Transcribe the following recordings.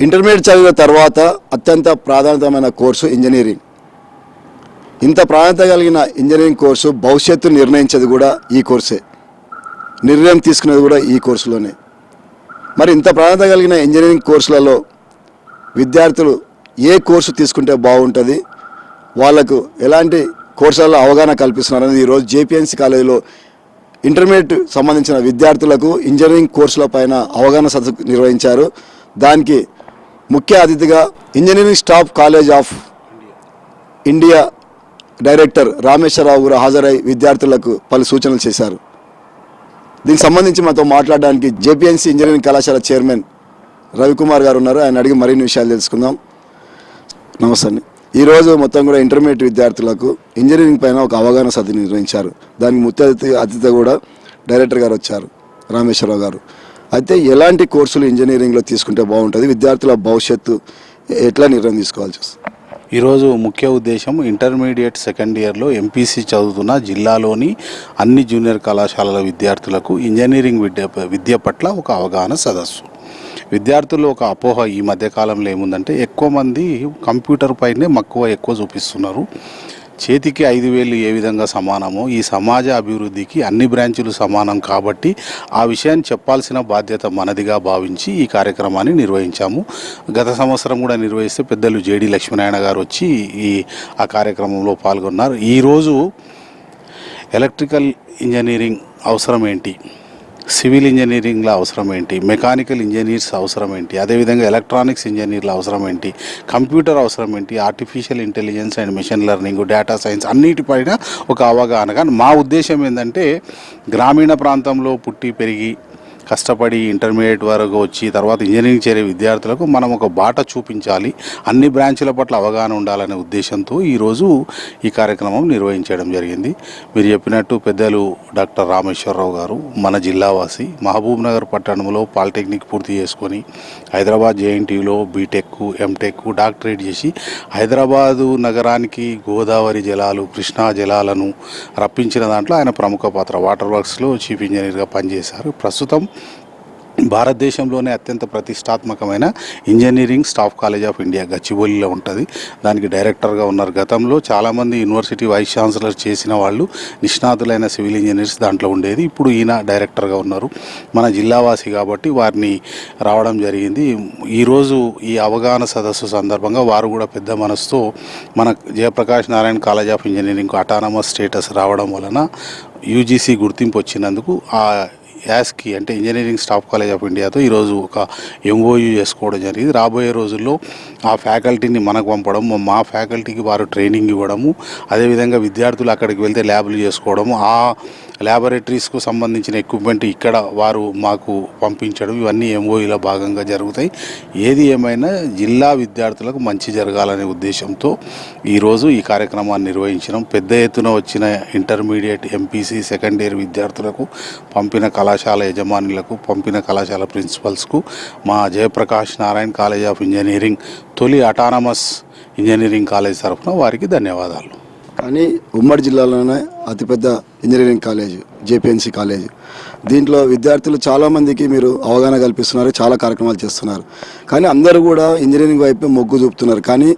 Intermediate చదివిన తర్వాత అత్యంత ప్రాధాన్యతమైన కోర్సు ఇంజనీరింగ్ ఇంత ప్రాధాన్యత కలిగిన ఇంజనీరింగ్ కోర్సు భవిష్యత్తు నిర్ణయించేది కూడా ఈ కోర్సే. నిర్ణయం తీసుకునేది కూడా ఈ కోర్సులోనే. మరి ఇంత ప్రాధాన్యత కలిగిన ఇంజనీరింగ్ కోర్సులలో విద్యార్థులు ఏ కోర్సు తీసుకుంటే బాగుంటుంది? వాళ్ళకు ఎలాంటి కోర్సులలో అవగాహన కల్పిస్తున్నారని ఈరోజు జేపీఎన్సీ కాలేజీలో ఇంటర్మీడియట్ సంబంధించిన విద్యార్థులకు ఇంజనీరింగ్ కోర్సుల పైన అవగాహన సదస్సు నిర్వహించారు. దానికి ముఖ్య అతిథిగా engineering staff college of India director Rameshwararao గారు హాజరై విద్యార్థులకు పలు సూచనలు చేశారు. దీనికి సంబంధించి మాతో మాట్లాడడానికి జేపీఎన్సీ ఇంజనీరింగ్ కళాశాల చైర్మన్ రవికుమార్ గారు ఉన్నారు. ఆయన అడిగి మరిన్ని విషయాలు తెలుసుకుందాం. నమస్తే అండి. ఈరోజు మొత్తం కూడా ఇంటర్మీడియట్ విద్యార్థులకు ఇంజనీరింగ్ పైన ఒక అవగాహన సభ నిర్వహించారు. దానికి ముఖ్య అతిథి అతిథి కూడా డైరెక్టర్ గారు వచ్చారు. రామేశ్వరరావు గారు. అయితే ఎలాంటి కోర్సులు ఇంజనీరింగ్లో తీసుకుంటే బాగుంటుంది? విద్యార్థుల భవిష్యత్తు ఎట్లా నిర్ణయం తీసుకోవాల్సి వస్తుంది? ఈరోజు ముఖ్య ఉద్దేశం ఇంటర్మీడియట్ సెకండ్ ఇయర్లో ఎంపీసీ చదువుతున్న జిల్లాలోని అన్ని జూనియర్ కళాశాలల విద్యార్థులకు ఇంజనీరింగ్ విద్య విద్య పట్ల ఒక అవగాహన సదస్సు. విద్యార్థుల్లో ఒక అపోహ ఈ మధ్యకాలంలో ఏముందంటే ఎక్కువ మంది కంప్యూటర్ పైనే మక్కువ ఎక్కువ చూపిస్తున్నారు. చేతికి ఐదు వేలు ఏ విధంగా సమానమో ఈ సమాజ అభివృద్ధికి అన్ని బ్రాంచులు సమానం కాబట్టి ఆ విషయాన్ని చెప్పాల్సిన బాధ్యత మనదిగా భావించి ఈ కార్యక్రమాన్ని నిర్వహించాము. గత సంవత్సరం కూడా నిర్వహిస్తే పెద్దలు జేడి లక్ష్మీనారాయణ గారు వచ్చి ఈ ఆ కార్యక్రమంలో పాల్గొన్నారు. ఈరోజు ఎలక్ట్రికల్ ఇంజనీరింగ్ అవసరం ఏంటి? సివిల్ ఇంజనీరింగ్ల అవసరం ఏంటి? మెకానికల్ ఇంజనీర్స్ అవసరం ఏంటి? అదేవిధంగా ఎలక్ట్రానిక్స్ ఇంజనీర్ల అవసరం ఏంటి? కంప్యూటర్ అవసరం ఏంటి? Artificial intelligence and machine learning data science అన్నిటిపైన ఒక అవగాహన. కానీ మా ఉద్దేశం ఏంటంటే గ్రామీణ ప్రాంతంలో పుట్టి పెరిగి కష్టపడి ఇంటర్మీడియట్ వరకు వచ్చి తర్వాత ఇంజనీరింగ్ చేరే విద్యార్థులకు మనం ఒక బాట చూపించాలి. అన్ని బ్రాంచ్ల పట్ల అవగాహన ఉండాలనే ఉద్దేశంతో ఈరోజు ఈ కార్యక్రమం నిర్వహించడం జరిగింది. మీరు చెప్పినట్టు పెద్దలు డాక్టర్ రామేశ్వరరావు గారు మన జిల్లావాసి మహబూబ్ నగర్ పట్టణంలో పాలిటెక్నిక్ పూర్తి చేసుకొని హైదరాబాద్ జేఎన్టీయూలో బీటెక్ ఎంటెక్ డాక్టరేట్ చేసి హైదరాబాదు నగరానికి గోదావరి జలాలు కృష్ణా జలాలను రప్పించిన దాంట్లో ఆయన ప్రముఖ పాత్ర. వాటర్ వర్క్స్లో చీఫ్ ఇంజనీర్గా పనిచేశారు. ప్రస్తుతం భారతదేశంలోనే అత్యంత ప్రతిష్టాత్మకమైన engineering staff college of India గచ్చిబౌలిలో ఉంటుంది. దానికి డైరెక్టర్గా ఉన్నారు. గతంలో చాలామంది యూనివర్సిటీ వైస్ ఛాన్సలర్ చేసిన వాళ్ళు నిష్ణాతులైన సివిల్ ఇంజనీర్స్ దాంట్లో ఉండేది. ఇప్పుడు ఈయన డైరెక్టర్గా ఉన్నారు. మన జిల్లావాసి కాబట్టి వారిని రావడం జరిగింది. ఈరోజు ఈ అవగాహన సదస్సు సందర్భంగా వారు కూడా పెద్ద మనసుతో మన Jayaprakash Narayana college of engineering autonomous status రావడం వలన యూజీసీ గుర్తింపు వచ్చినందుకు ఆ యాస్కి అంటే ఇంజనీరింగ్ స్టాఫ్ కాలేజ్ ఆఫ్ ఇండియాతో ఈరోజు ఒక ఎంఓయూ చేసుకోవడం జరిగింది. రాబోయే రోజుల్లో ఆ ఫ్యాకల్టీని మనకు పంపడం మా ఫ్యాకల్టీకి వారు ట్రైనింగ్ ఇవ్వడము అదేవిధంగా విద్యార్థులు అక్కడికి వెళ్తే ల్యాబ్లు చేసుకోవడము ఆ ల్యాబొరేటరీస్కు సంబంధించిన ఎక్విప్మెంట్ ఇక్కడ వారు మాకు పంపించడం ఇవన్నీ ఎంఓఈలో భాగంగా జరుగుతాయి. ఏది ఏమైనా జిల్లా విద్యార్థులకు మంచి జరగాలనే ఉద్దేశంతో ఈరోజు ఈ కార్యక్రమాన్ని నిర్వహించడం పెద్ద ఎత్తున వచ్చిన ఇంటర్మీడియట్ ఎంపీసీ సెకండ్ ఇయర్ విద్యార్థులకు పంపిన కళాశాల యజమానులకు పంపిన కళాశాల ప్రిన్సిపల్స్కు మా Jayaprakash Narayana college of engineering తొలి అటానమస్ ఇంజనీరింగ్ కాలేజ్ తరఫున వారికి ధన్యవాదాలు. కానీ ఉమ్మడి జిల్లాలోనే అతిపెద్ద ఇంజనీరింగ్ కాలేజ్ జేపీఎన్సీ కాలేజ్. దీంట్లో విద్యార్థులు చాలామందికి మీరు అవగాహన కల్పిస్తున్నారు చాలా కార్యక్రమాలు చేస్తున్నారు. కానీ అందరూ కూడా ఇంజనీరింగ్ వైపు మొగ్గు చూపుతున్నారు. కానీ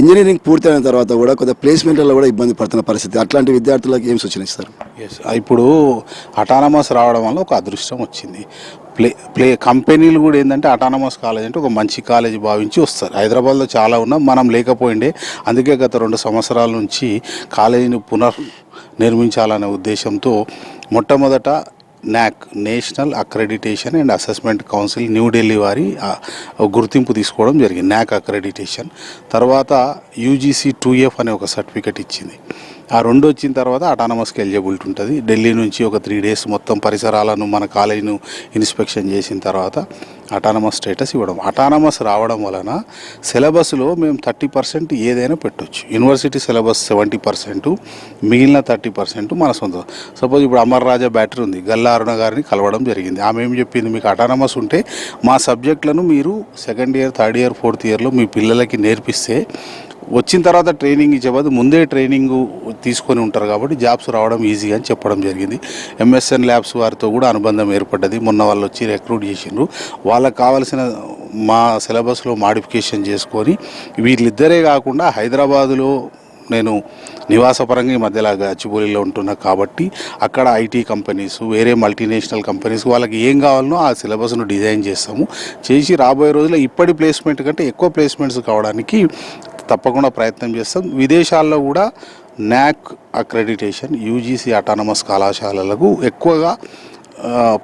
ఇంజనీరింగ్ పూర్తయిన తర్వాత కూడా కొద్దిగా ప్లేస్మెంట్లలో కూడా ఇబ్బంది పడుతున్న పరిస్థితి. అట్లాంటి విద్యార్థులకు ఏం సూచన ఇస్తారు? ఎస్ ఇప్పుడు అటానమస్ రావడం వల్ల ఒక అదృష్టం వచ్చింది. ప్లే ప్లే కంపెనీలు కూడా ఏంటంటే అటానమస్ కాలేజ్ అంటే ఒక మంచి కాలేజ్ భావించి వస్తారు. హైదరాబాద్లో చాలా ఉన్నాం మనం లేకపోయిండే అందుకే గత రెండు సంవత్సరాల నుంచి కాలేజీని పునర్ నిర్మించాలనే ఉద్దేశంతో మొట్టమొదట NAAC national accreditation and assessment council New Delhi వారి గుర్తింపు తీసుకోవడం జరిగింది. నాక్ అక్రెడిటేషన్. తర్వాత యూజీసీ టూ ఎఫ్ అనే ఒక సర్టిఫికెట్ ఇచ్చింది. ఆ రెండు వచ్చిన తర్వాత అటానమస్కి ఎలిజిబిలిటీ ఉంటుంది. ఢిల్లీ నుంచి ఒక త్రీ డేస్ మొత్తం పరిసరాలను మన కాలేజీను ఇన్స్పెక్షన్ చేసిన తర్వాత అటానమస్ స్టేటస్ ఇవ్వడం. అటానమస్ రావడం వలన సిలబస్లో మేము థర్టీ పర్సెంట్ ఏదైనా పెట్టొచ్చు. యూనివర్సిటీ సిలబస్ సెవెంటీ పర్సెంట్ మిగిలిన థర్టీ పర్సెంట్ మన సొంతం. సపోజ్ ఇప్పుడు అమర్ రాజా బ్యాటరీ ఉంది. గల్లా అరుణ గారిని కలవడం జరిగింది. ఆమె ఏం చెప్పింది? మీకు అటానమస్ ఉంటే మా సబ్జెక్టులను మీరు second year third year fourth ఇయర్లో మీ పిల్లలకి నేర్పిస్తే వచ్చిన తర్వాత ట్రైనింగ్ ఇచ్చే ముందే ట్రైనింగ్ తీసుకొని ఉంటారు కాబట్టి జాబ్స్ రావడం ఈజీ అని చెప్పడం జరిగింది. ఎంఎస్ఎన్ ల్యాబ్స్ వారితో కూడా అనుబంధం ఏర్పడ్డది. మొన్న వాళ్ళు వచ్చి రిక్రూట్ చేసిండ్రు. వాళ్ళకి కావాల్సిన మా సిలబస్లో మాడిఫికేషన్ చేసుకొని వీళ్ళిద్దరే కాకుండా హైదరాబాదులో నేను నివాసపరంగా ఈ మధ్యలో గచ్చిబౌలిలో ఉంటున్నా కాబట్టి అక్కడ ఐటీ కంపెనీస్ వేరే మల్టీనేషనల్ కంపెనీస్ వాళ్ళకి ఏం కావాలనో ఆ సిలబస్ను డిజైన్ చేస్తాము. చేసి రాబోయే రోజుల్లో ఇప్పటి ప్లేస్మెంట్ కంటే ఎక్కువ ప్లేస్మెంట్స్ కావడానికి తప్పకుండా ప్రయత్నం చేస్తాం. విదేశాల్లో కూడా న్యాక్ అక్రెడిటేషన్ యూజీసీ అటానమస్ కళాశాలలకు ఎక్కువగా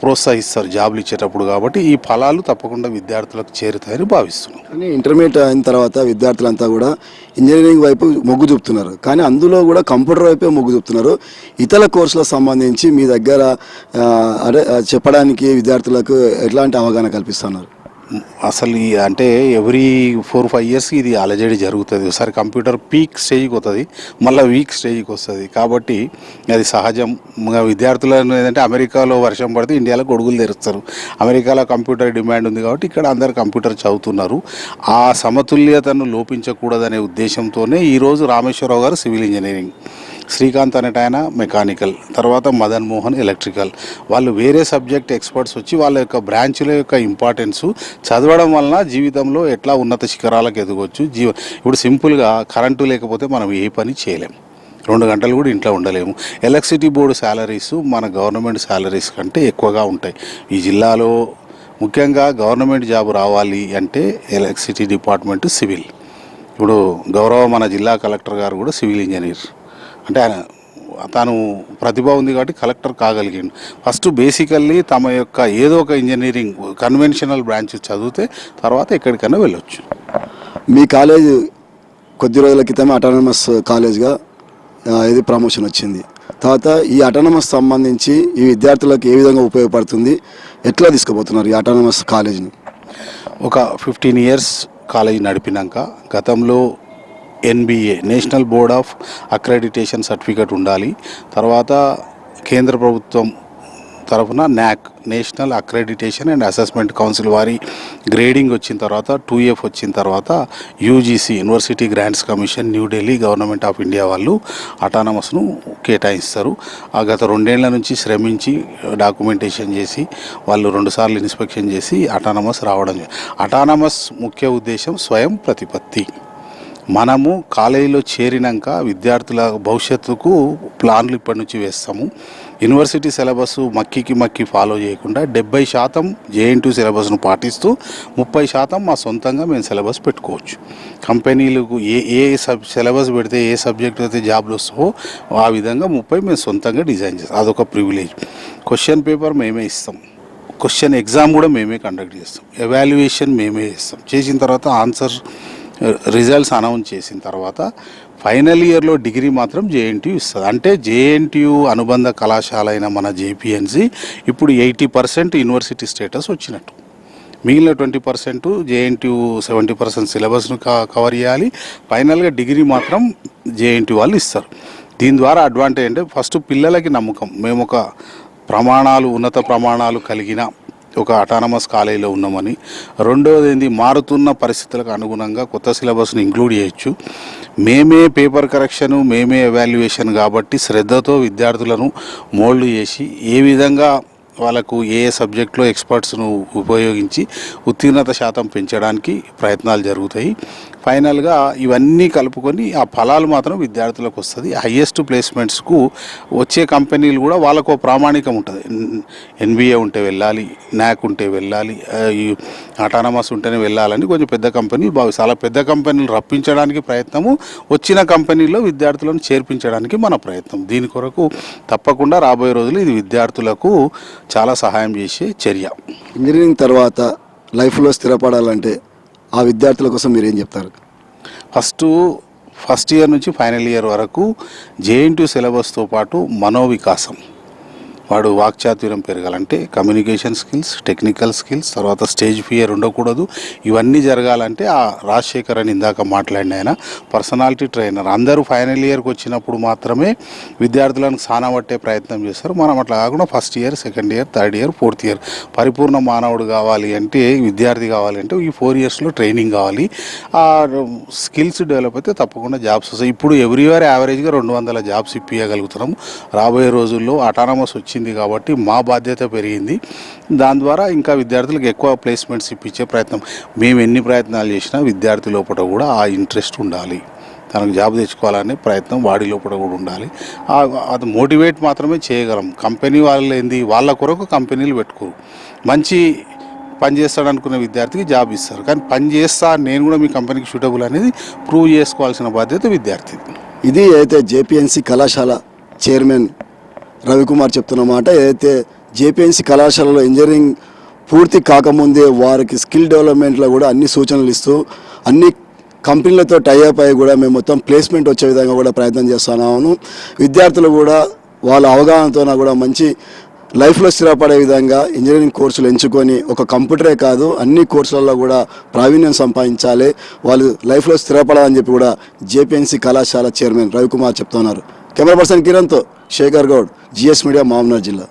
ప్రోత్సహిస్తారు జాబులు ఇచ్చేటప్పుడు కాబట్టి ఈ ఫలాలు తప్పకుండా విద్యార్థులకు చేరుతాయని భావిస్తున్నాం. కానీ ఇంటర్మీడియట్ అయిన తర్వాత విద్యార్థులంతా కూడా ఇంజనీరింగ్ వైపు మొగ్గు చూపుతున్నారు. కానీ అందులో కూడా కంప్యూటర్ వైపే మొగ్గు చూపుతున్నారు. ఇతర కోర్సులకు సంబంధించి మీ దగ్గర అదే చెప్పడానికి విద్యార్థులకు ఎట్లాంటి అవగాహన కల్పిస్తున్నారు? అసలు ఈ అంటే ఎవ్రీ ఫోర్ ఫైవ్ ఇయర్స్కి ఇది అలజడి జరుగుతుంది. ఒకసారి కంప్యూటర్ పీక్ స్టేజ్కి వస్తుంది మళ్ళీ వీక్ స్టేజ్కి వస్తుంది కాబట్టి అది సహజం విద్యార్థులను ఏంటంటే అమెరికాలో వర్షం పడితే ఇండియాలో గొడుగులు తెరుస్తారు. అమెరికాలో కంప్యూటర్ డిమాండ్ ఉంది కాబట్టి ఇక్కడ అందరు కంప్యూటర్ చదువుతున్నారు. ఆ సమతుల్యతను లోపించకూడదనే ఉద్దేశంతోనే ఈరోజు రామేశ్వరరావు గారు సివిల్ ఇంజనీరింగ్ శ్రీకాంత్ అనేట ఆయన మెకానికల్ తర్వాత మదన్ మోహన్ ఎలక్ట్రికల్. వాళ్ళు వేరే సబ్జెక్ట్ ఎక్స్పర్ట్స్ వచ్చి వాళ్ళ యొక్క బ్రాంచ్ల యొక్క ఇంపార్టెన్స్ చదవడం వలన జీవితంలో ఎట్లా ఉన్నత శిఖరాలకు ఎదగవచ్చు జీవ ఇప్పుడు సింపుల్గా కరెంటు లేకపోతే మనం ఏ పని చేయలేం. రెండు గంటలు కూడా ఇంట్లో ఉండలేము. ఎలక్ట్రిసిటీ బోర్డు శాలరీస్ మన గవర్నమెంట్ శాలరీస్ కంటే ఎక్కువగా ఉంటాయి. ఈ జిల్లాలో ముఖ్యంగా గవర్నమెంట్ జాబ్ రావాలి అంటే ఎలక్ట్రిసిటీ డిపార్ట్మెంట్ సివిల్. ఇప్పుడు గౌరవ మన జిల్లా కలెక్టర్ గారు కూడా సివిల్ ఇంజనీర్. అంటే ఆయన తాను ప్రతిభ ఉంది కాబట్టి కలెక్టర్ కాగలిగిండు. ఫస్ట్ బేసికల్లీ తమ యొక్క ఏదో ఒక ఇంజనీరింగ్ కన్వెన్షనల్ బ్రాంచ్ చదివితే తర్వాత ఎక్కడికైనా వెళ్ళొచ్చు. మీ కాలేజ్ కొద్ది రోజుల క్రితమే అటానమస్ కాలేజ్గా ఇది ప్రమోషన్ వచ్చింది. తర్వాత ఈ అటానమస్ సంబంధించి ఈ విద్యార్థులకు ఏ విధంగా ఉపయోగపడుతుంది ఎట్లా తీసుకుపోతున్నారు ఈ అటానమస్ కాలేజ్ని? ఒక ఫిఫ్టీన్ ఇయర్స్ కాలేజీ నడిపినాక గతంలో NBA national board of accreditation certificate ఉండాలి. తర్వాత కేంద్ర ప్రభుత్వం తరఫున NAAC national accreditation and assessment council వారి గ్రేడింగ్ వచ్చిన తర్వాత టూ ఎఫ్ వచ్చిన తర్వాత UGC university grants commission New Delhi government of India వాళ్ళు అటానమస్ను కేటాయిస్తారు. ఆ గత రెండేళ్ళ నుంచి శ్రమించి డాక్యుమెంటేషన్ చేసి వాళ్ళు రెండుసార్లు ఇన్స్పెక్షన్ చేసి అటానమస్ రావడం అటానమస్ ముఖ్య ఉద్దేశం స్వయం ప్రతిపత్తి. మనము కాలేజీలో చేరినాక విద్యార్థుల భవిష్యత్తుకు ప్లాన్లు ఇప్పటి నుంచి వేస్తాము. యూనివర్సిటీ సిలబస్ మక్కికి మక్కి ఫాలో చేయకుండా డెబ్బై శాతం జేఎన్టీ సిలబస్ను పాటిస్తూ ముప్పై శాతం మా సొంతంగా మేము సిలబస్ పెట్టుకోవచ్చు. కంపెనీలకు ఏ ఏ సబ్ సిలబస్ పెడితే ఏ సబ్జెక్ట్ అయితే జాబ్లు వస్తావో ఆ విధంగా ముప్పై మేము సొంతంగా డిజైన్ చేస్తాం. అదొక ప్రివిలేజ్. క్వశ్చన్ పేపర్ మేమే ఇస్తాం. క్వశ్చన్ ఎగ్జామ్ కూడా మేమే కండక్ట్ చేస్తాం. ఎవాల్యుయేషన్ మేమే చేస్తాం. చేసిన తర్వాత ఆన్సర్ రిజల్ట్స్ అనౌన్స్ చేసిన తర్వాత ఫైనల్ ఇయర్లో డిగ్రీ మాత్రం జేఎన్టీయూ ఇస్తుంది. అంటే జేఎన్టీయూ అనుబంధ కళాశాల అయిన మన జేపీఎన్సీ ఇప్పుడు ఎయిటీ పర్సెంట్ యూనివర్సిటీ స్టేటస్ వచ్చినట్టు. మిగిలిన twenty percent JNTU seventy percent సిలబస్ను కవర్ చేయాలి. ఫైనల్గా డిగ్రీ మాత్రం జేఎన్టీ వాళ్ళు ఇస్తారు. దీని ద్వారా అడ్వాంటేజ్ అంటే ఫస్ట్ పిల్లలకి నమ్మకం. మేము ఒక ప్రమాణాలు ఉన్నత ప్రమాణాలు కలిగిన ఒక అటానమస్ కాలేజీలో ఉన్నామని. రెండవది ఏంది? మారుతున్న పరిస్థితులకు అనుగుణంగా కొత్త సిలబస్ను ఇంక్లూడ్ చేయొచ్చు. మేమే పేపర్ కరెక్షన్ మేమే ఎవాల్యుయేషన్ కాబట్టి శ్రద్ధతో విద్యార్థులను మోల్డ్ చేసి ఏ విధంగా వాళ్ళకు ఏ సబ్జెక్ట్లో ఎక్స్పర్ట్స్ను ఉపయోగించి ఉత్తీర్ణత శాతం పెంచడానికి ప్రయత్నాలు జరుగుతాయి. ఫైనల్గా ఇవన్నీ కలుపుకొని ఆ ఫలాలు మాత్రం విద్యార్థులకు వస్తుంది. హయ్యెస్ట్ ప్లేస్మెంట్స్కు వచ్చే కంపెనీలు కూడా వాళ్ళకు ప్రామాణికం ఉంటుంది. ఎన్బిఏ ఉంటే వెళ్ళాలి నాక్ ఉంటే వెళ్ళాలి ఈ అటానమస్ ఉంటేనే వెళ్ళాలని కొంచెం పెద్ద కంపెనీ భావిస్తారు అలా పెద్ద కంపెనీలు రప్పించడానికి ప్రయత్నము వచ్చిన కంపెనీలో విద్యార్థులను చేర్పించడానికి మన ప్రయత్నం. దీని కొరకు తప్పకుండా రాబోయే రోజులు ఇది విద్యార్థులకు చాలా సహాయం చేసే చర్య. ఇంజనీరింగ్ తర్వాత లైఫ్లో స్థిరపడాలంటే ఆ విద్యార్థుల కోసం మీరు ఏం చెప్తారు? ఫస్ట్ ఫస్ట్ ఇయర్ నుంచి ఫైనల్ ఇయర్ వరకు జేఎన్టీ సిలబస్తో పాటు మనోవికాసం. వాడు వాక్చాతుర్యం పెరగాలంటే కమ్యూనికేషన్ స్కిల్స్ టెక్నికల్ స్కిల్స్ తర్వాత స్టేజ్ ఫియర్ ఉండకూడదు. ఇవన్నీ జరగాలంటే ఆ రాజశేఖర్ అని ఇందాక మాట్లాడిన ఆయన పర్సనాలిటీ ట్రైనర్ అందరూ ఫైనల్ ఇయర్కి వచ్చినప్పుడు మాత్రమే విద్యార్థులను సానబట్టే ప్రయత్నం చేస్తారు. మనం అట్లా కాకుండా first year second year third year fourth year పరిపూర్ణ మానవుడు కావాలి అంటే విద్యార్థి కావాలి అంటే ఈ ఫోర్ ఇయర్స్లో ట్రైనింగ్ కావాలి. ఆ స్కిల్స్ డెవలప్ అయితే తప్పకుండా జాబ్స్ వస్తాయి ఇప్పుడు ఎవ్రీవర్ యావరేజ్గా రెండు వందల జాబ్స్ ఇప్పించగలుగుతున్నాం రాబోయే రోజుల్లో అటానమస్ వచ్చింది. కాబట్టి మా బాధ్యత పెరిగింది. దాని ద్వారా ఇంకా విద్యార్థులకు ఎక్కువ ప్లేస్మెంట్స్ ఇప్పించే ప్రయత్నం. మేము ఎన్ని ప్రయత్నాలు చేసినా విద్యార్థి లోపల కూడా ఆ ఇంట్రెస్ట్ ఉండాలి. తనకు జాబ్ తెచ్చుకోవాలనే ప్రయత్నం వాడి లోపల కూడా ఉండాలి. అది మోటివేట్ మాత్రమే చేయగలం. కంపెనీ వాళ్ళు ఏంది? వాళ్ళ కొరకు కంపెనీలు పెట్టుకోరు మంచి పని చేస్తాడు అనుకున్న విద్యార్థికి జాబ్ ఇస్తారు. కానీ పని చేస్తా నేను కూడా మీ కంపెనీకి సూటబుల్ అనేది ప్రూవ్ చేసుకోవాల్సిన బాధ్యత విద్యార్థి ఇది అయితే జేపీఎన్సీ కళాశాల చైర్మన్ రవికుమార్ చెప్తున్న మాట ఏదైతే జేపీఎన్సీ కళాశాలలో ఇంజనీరింగ్ పూర్తి కాకముందే వారికి స్కిల్ డెవలప్మెంట్లో కూడా అన్ని సూచనలు ఇస్తూ అన్ని కంపెనీలతో టైఅప్ అయ్యి కూడా మేము మొత్తం ప్లేస్మెంట్ వచ్చే విధంగా కూడా ప్రయత్నం చేస్తున్నాము. విద్యార్థులు కూడా వాళ్ళ అవగాహనతో కూడా మంచి లైఫ్లో స్థిరపడే విధంగా ఇంజనీరింగ్ కోర్సులు ఎంచుకొని ఒక కంప్యూటరే కాదు అన్ని కోర్సులలో కూడా ప్రావీణ్యం సంపాదించాలి. వాళ్ళు లైఫ్లో స్థిరపడాలని చెప్పి కూడా జేపీఎన్సీ కళాశాల చైర్మన్ రవికుమార్ చెప్తున్నారు. Camera person కిరణ్తో Shekar Goud G S media మామనార్ జిల్లా.